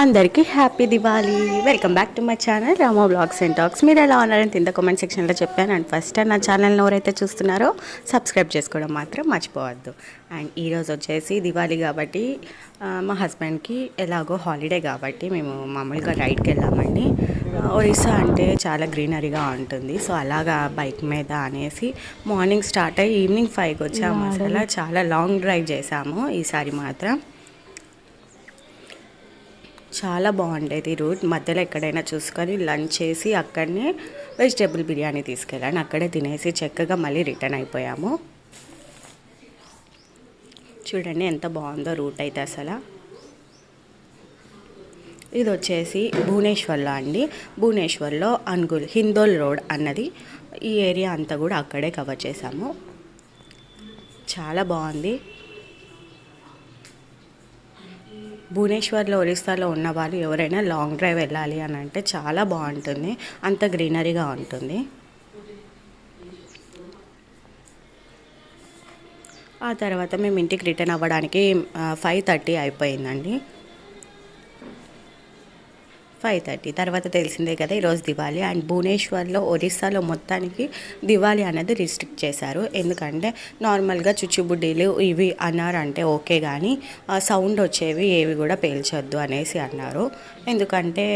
అందరికీ happy Diwali. Welcome back to my channel Ramo blogs and talks. మీరు ఎలా ఉన్నారని కింద కామెంట్ సెక్షన్లో చెప్పాను. అండ్ ఫస్ట్ టైం నా ఛానల్ని ఎవరైతే చూస్తున్నారో సబ్స్క్రైబ్ చేసుకోవడం మాత్రం మర్చిపోవద్దు. అండ్ ఈరోజు వచ్చేసి దివాళీ కాబట్టి మా హస్బెండ్కి ఎలాగో హాలిడే కాబట్టి మేము మామూలుగా రైడ్కి వెళ్ళామండి. ఒరిస్సా అంటే చాలా గ్రీనరీగా ఉంటుంది. సో అలాగా బైక్ మీద అనేసి మార్నింగ్ స్టార్ట్ అయ్యి ఈవినింగ్ ఫైవ్కి వచ్చాము. అసలు చాలా లాంగ్ డ్రైవ్ చేసాము. ఈసారి మాత్రం చాలా బాగుండేది రూట్. మధ్యలో ఎక్కడైనా చూసుకొని లంచ్ చేసి అక్కడనే వెజిటేబుల్ బిర్యానీ తీసుకెళ్ళాను. అక్కడే తినేసి చక్కగా మళ్ళీ రిటర్న్ అయిపోయాము. చూడండి ఎంత బాగుందో రూట్ అయితే అసలు. ఇది వచ్చేసి భువనేశ్వర్లో అండి. భువనేశ్వర్లో అన్గుల్ హిందోల్ రోడ్ అన్నది ఈ ఏరియా అంతా కూడా అక్కడే కవర్ చేసాము చాలా బాగుంది. భువనేశ్వర్లో ఒరిస్సాలో ఉన్న వాళ్ళు ఎవరైనా లాంగ్ డ్రైవ్ వెళ్ళాలి అని అంటే చాలా బాగుంటుంది. అంత గ్రీనరీగా ఉంటుంది. ఆ తర్వాత మేము ఇంటికి రిటర్న్ అవ్వడానికి ఫైవ్ థర్టీ అయిపోయిందండి. Five thirty. తర్వాత తెలిసిందే కదా ఈరోజు దివాళీ. అండ్ భువనేశ్వర్లో ఒరిస్సాలో మొత్తానికి దివాళీ అనేది రిస్ట్రిక్ట్ చేశారు. ఎందుకంటే నార్మల్గా చుచ్చుబుడ్డీలు ఇవి అన్నారంటే ఓకే కానీ సౌండ్ వచ్చేవి ఏవి కూడా పేల్చొద్దు అనేసి అన్నారు. ఎందుకంటే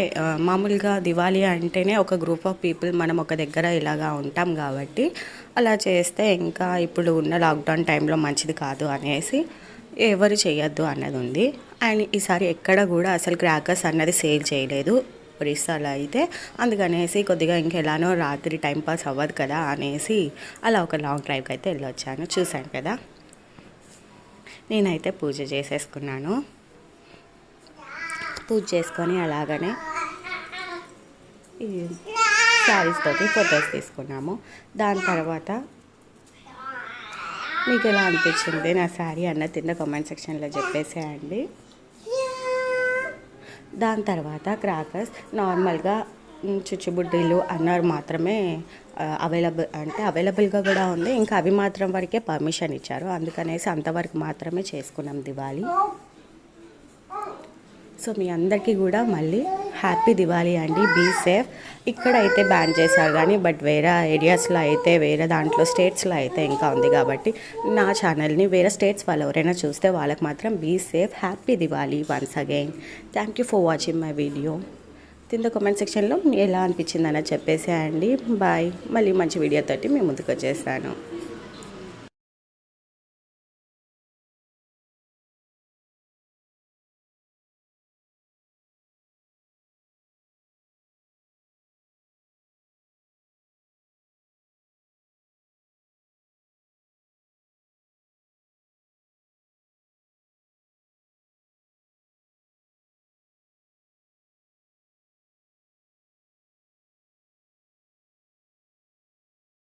మామూలుగా దివాళీ అంటేనే ఒక గ్రూప్ ఆఫ్ పీపుల్ మనం ఒక దగ్గర ఇలాగా ఉంటాం కాబట్టి అలా చేస్తే ఇంకా ఇప్పుడు ఉన్న లాక్డౌన్ టైంలో మంచిది కాదు అనేసి ఎవరు చేయొద్దు అన్నది ఉంది. అండ్ ఈసారి ఎక్కడ కూడా అసలు క్రాకర్స్ అన్నది సేల్ చేయలేదు. ఒరిస్సాలో అయితే. అందుకనేసి కొద్దిగా ఇంకెలానో రాత్రి టైం పాస్ అవ్వదు కదా అనేసి అలా ఒక లాంగ్ డ్రైవ్కి అయితే వెళ్ళొచ్చాను. చూశాను కదా. నేనైతే పూజ చేసేసుకున్నాను. పూజ చేసుకొని అలాగనే ఈ శారీస్ తోటి ఫొటోస్ తీసుకున్నాము. దాని తర్వాత మీకు ఎలా అనిపించింది? నా శారీ అన్న తిన్న కామెంట్ సెక్షన్లో చెప్పేసేయండి. దాని తర్వాత క్రాకర్స్ నార్మల్గా చుచ్చుబుడ్డీలు అన్నారు మాత్రమే అవైలబుల్ అంటే అవైలబుల్గా కూడా ఉంది. ఇంకా అవి మాత్రం వరకే పర్మిషన్ ఇచ్చారు. అందుకనేసి అంతవరకు మాత్రమే చేసుకున్నాం దివాళీ. సో మీ అందరికీ కూడా మళ్ళీ హ్యాపీ దివాళీ అండి. Be safe. ఇక్కడ అయితే బ్యాన్ చేశారు కానీ బట్ వేరే ఏరియాస్లో అయితే వేరే దాంట్లో స్టేట్స్లో అయితే ఇంకా ఉంది కాబట్టి నా ఛానల్ని వేరే స్టేట్స్ వాళ్ళు ఎవరైనా చూస్తే వాళ్ళకి మాత్రం be safe. Happy Diwali once again thank you for watching my video కింద కామెంట్ సెక్షన్లో ఎలా అనిపించింది చెప్పేసేయండి. బాయ్ మళ్ళీ మంచి వీడియోతోటి మేము ముందుకు వచ్చేసాను